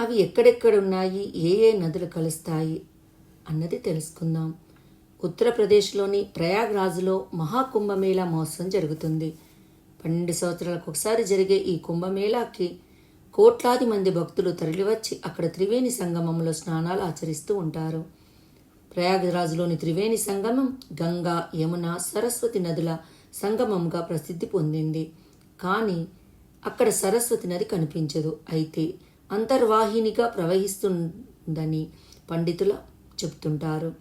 అవి ఎక్కడెక్కడ ఉన్నాయి ఏ ఏ నదులు కలుస్తాయి? అన్నది తెలుసుకుందాం. ఉత్తరప్రదేశ్లోని ప్రయాగ్రాజ్లో మహాకుంభమేళా మహోత్సవం జరుగుతుంది. పన్నెండు సంవత్సరాలకు ఒకసారి జరిగే ఈ కుంభమేళాకి కోట్లాది మంది భక్తులు తరలివచ్చి అక్కడ త్రివేణి సంగమంలో స్నానాలు ఆచరిస్తూ ఉంటారు. ప్రయాగరాజ్లోని త్రివేణి సంగమం గంగా యమున సరస్వతి నదుల సంగమంగా ప్రసిద్ధి పొందింది. కానీ అక్కడ సరస్వతి నది కనిపించదు. అయితే అంతర్వాహినిగా ప్రవహిస్తుందని పండితులు చెప్తుంటారు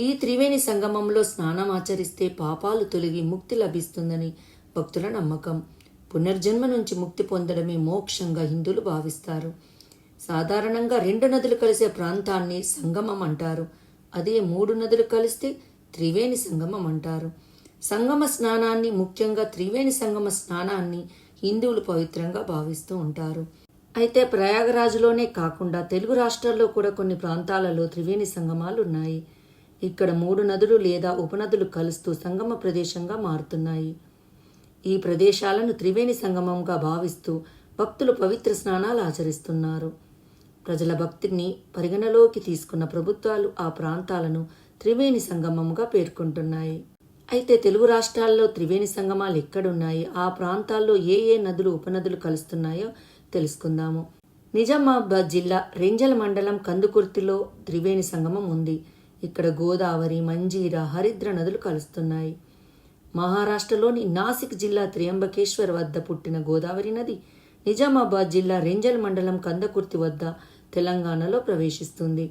ఈ త్రివేణి సంగమంలో స్నానం ఆచరిస్తే పాపాలు తొలగి ముక్తి లభిస్తుందని భక్తుల నమ్మకం. పునర్జన్మ నుంచి ముక్తి పొందడమే మోక్షంగా హిందువులు భావిస్తారు. సాధారణంగా రెండు నదులు కలిసే ప్రాంతాన్ని సంగమం అంటారు. అదే మూడు నదులు కలిస్తే త్రివేణి సంగమం అంటారు. సంగమ స్నానాన్ని ముఖ్యంగా త్రివేణి సంగమ స్నానాన్ని హిందువులు పవిత్రంగా భావిస్తూ ఉంటారు. అయితే ప్రయాగరాజులోనే కాకుండా తెలుగు రాష్ట్రాల్లో కూడా కొన్ని ప్రాంతాలలో త్రివేణి సంగమాలు ఉన్నాయి ఇక్కడ మూడు నదులు లేదా ఉపనదులు కలుస్తూ సంగమ ప్రదేశంగా మారుతున్నాయి. ఈ ప్రదేశాలను త్రివేణి సంగమంగా భావిస్తూ భక్తులు పవిత్ర స్నానాలు ఆచరిస్తున్నారు. ప్రజల భక్తిని పరిగణలోకి తీసుకున్న ప్రభుత్వాలు ఆ ప్రాంతాలను త్రివేణి సంగమంగా పేర్కొంటున్నాయి. అయితే తెలుగు రాష్ట్రాల్లో త్రివేణి సంగమాలు ఎక్కడున్నాయి? ఆ ప్రాంతాల్లో ఏ ఏ నదులు ఉపనదులు కలుస్తున్నాయో తెలుసుకుందాము. నిజామాబాద్ జిల్లా రెంజల్ మండలం కందుకుర్తిలో త్రివేణి సంగమం ఉంది. ఇక్కడ గోదావరి మంజీర హరిద్ర నదులు కలుస్తున్నాయి. మహారాష్ట్రలోని నాసిక్ జిల్లా త్రియంబకేశ్వర్ వద్ద పుట్టిన గోదావరి నది నిజామాబాద్ జిల్లా రెంజల్ మండలం కందకుర్తి వద్ద తెలంగాణలో ప్రవేశిస్తుంది.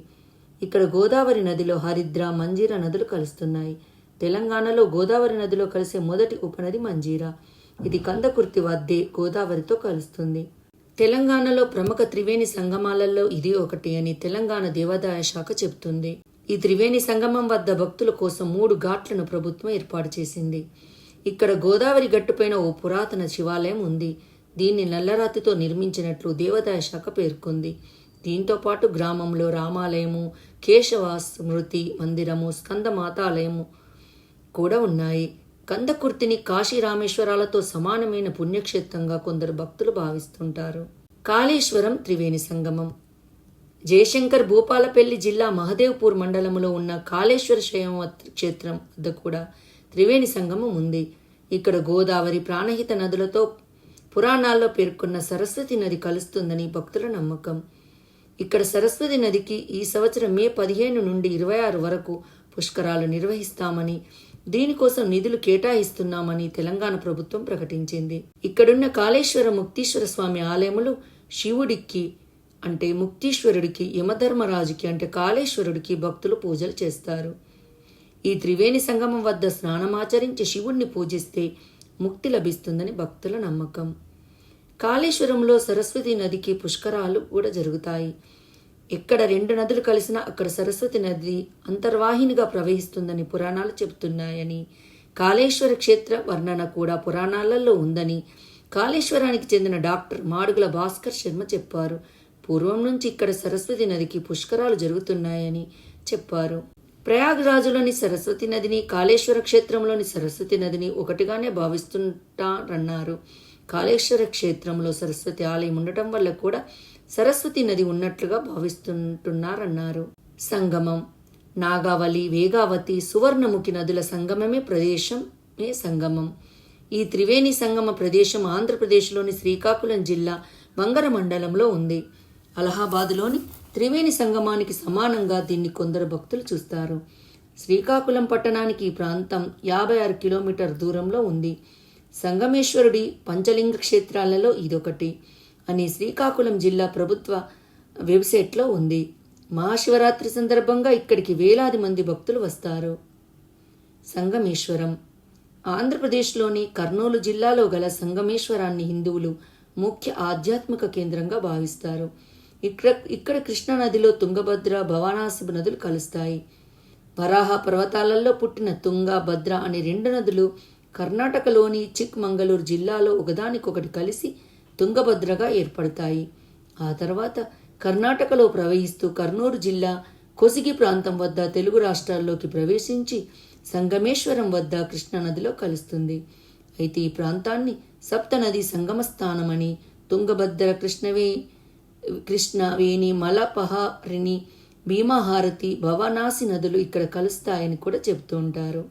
ఇక్కడ గోదావరి నదిలో హరిద్ర మంజీర నదులు కలుస్తున్నాయి. తెలంగాణలో గోదావరి నదిలో కలిసే మొదటి ఉపనది మంజీర. ఇది కందకుర్తి వద్దే గోదావరితో కలుస్తుంది. తెలంగాణలో ప్రముఖ త్రివేణి సంగమాలలో ఇది ఒకటి అని తెలంగాణ దేవాదాయ శాఖ చెబుతుంది. ఈ త్రివేణి సంగమం వద్ద భక్తుల కోసం మూడు ఘాట్లను ప్రభుత్వం ఏర్పాటు చేసింది. ఇక్కడ గోదావరి గట్టుపైన ఓ పురాతన శివాలయం ఉంది. దీన్ని నల్లరాతితో నిర్మించినట్లు దేవాదాయ శాఖ పేర్కొంది. దీంతో పాటు గ్రామంలో రామాలయము కేశవ స్మృతి మందిరము స్కందమాతాలయము కూడా ఉన్నాయి. కందకుర్తిని కాశీ రామేశ్వరాలతో సమానమైన పుణ్యక్షేత్రంగా కొందరు భక్తులు భావిస్తుంటారు. కాళేశ్వరం త్రివేణి సంగమం. జయశంకర్ భూపాలపల్లి జిల్లా మహదేవ్పూర్ మండలంలో ఉన్న కాళేశ్వర శైవ క్షేత్రం వద్ద కూడా త్రివేణి సంగమం ఉంది. ఇక్కడ గోదావరి ప్రాణహిత నదులతో పురాణాల్లో పేర్కొన్న సరస్వతి నది కలుస్తుందని భక్తుల నమ్మకం. ఇక్కడ సరస్వతి నదికి ఈ సంవత్సరం మే పదిహేను నుండి ఇరవై ఆరు వరకు పుష్కరాలు నిర్వహిస్తామని దీనికోసం నిధులు కేటాయిస్తున్నామని తెలంగాణ ప్రభుత్వం ప్రకటించింది. ఇక్కడున్న కాళేశ్వర ముక్తీశ్వర స్వామి ఆలయములు శివుడికి అంటే ముక్తీశ్వరుడికి యమధర్మరాజుకి అంటే కాళేశ్వరుడికి భక్తులు పూజలు చేస్తారు. ఈ త్రివేణి సంగమం వద్ద స్నానమాచరించి శివుణ్ణి పూజిస్తే ముక్తి లభిస్తుందని భక్తుల నమ్మకం. కాళేశ్వరంలో సరస్వతి నదికి పుష్కరాలు కూడా జరుగుతాయి. ఎక్కడ రెండు నదులు కలిసినా అక్కడ సరస్వతి నది అంతర్వాహినిగా ప్రవహిస్తుందని పురాణాలు చెబుతున్నాయని కాళేశ్వర క్షేత్ర వర్ణన కూడా పురాణాలలో ఉందని కాళేశ్వరానికి చెందిన డాక్టర్ మాడుగుల భాస్కర్ శర్మ చెప్పారు. పూర్వం నుంచి ఇక్కడ సరస్వతి నదికి పుష్కరాలు జరుగుతున్నాయని చెప్పారు. ప్రయాగ్రాజులోని సరస్వతి నదిని కాళేశ్వర క్షేత్రంలోని సరస్వతి నదిని ఒకటిగానే భావిస్తుంటారన్నారు. కాళేశ్వర క్షేత్రంలో సరస్వతి ఆలయం ఉండటం వల్ల కూడా సరస్వతి నది ఉన్నట్లుగా భావిస్తుంటున్నారన్నారు. సంగమం నాగావళి వేగావతి సువర్ణముఖి నదుల సంగమమే ప్రదేశమే సంగమం. ఈ త్రివేణి సంగమ ప్రదేశం ఆంధ్రప్రదేశ్లోని శ్రీకాకుళం జిల్లా వంగర మండలంలో ఉంది. అలహాబాదులోని త్రివేణి సంగమానికి సమానంగా దీన్ని కొందరు భక్తులు చూస్తారు. శ్రీకాకుళం పట్టణానికి ఈ ప్రాంతం యాభై ఆరు కిలోమీటర్ దూరంలో ఉంది. సంగమేశ్వరుడి పంచలింగ క్షేత్రాలలో ఇదొకటి. అని శ్రీకాకుళం జిల్లా ప్రభుత్వ వెబ్సైట్లో ఉంది. మహాశివరాత్రి సందర్భంగా ఇక్కడికి వేలాది మంది భక్తులు వస్తారు. సంగమేశ్వరం. ఆంధ్రప్రదేశ్లోని కర్నూలు జిల్లాలో గల సంగమేశ్వరాన్ని హిందువులు ముఖ్య ఆధ్యాత్మిక కేంద్రంగా భావిస్తారు. ఇక్కడ ఇక్కడ కృష్ణానదిలో తుంగభద్ర భవానాసి నదులు కలుస్తాయి. వరాహ పర్వతాలలో పుట్టిన తుంగ భద్ర అనే రెండు నదులు కర్ణాటకలోని చిక్మంగళూరు జిల్లాలో ఒకదానికొకటి కలిసి తుంగభద్రగా ఏర్పడతాయి. ఆ తర్వాత కర్ణాటకలో ప్రవహిస్తూ కర్నూలు జిల్లా కొసిగి ప్రాంతం వద్ద తెలుగు రాష్ట్రాల్లోకి ప్రవేశించి సంగమేశ్వరం వద్ద కృష్ణానదిలో కలుస్తుంది. అయితే ఈ ప్రాంతాన్ని సప్తనది సంగమ స్థానమని తుంగభద్ర కృష్ణవే కృష్ణ వేణి మలపహారిణి భీమహారతి భవనాసి నదులు ఇక్కడ కలుస్తాయని కూడా చెబుతూ ఉంటారు.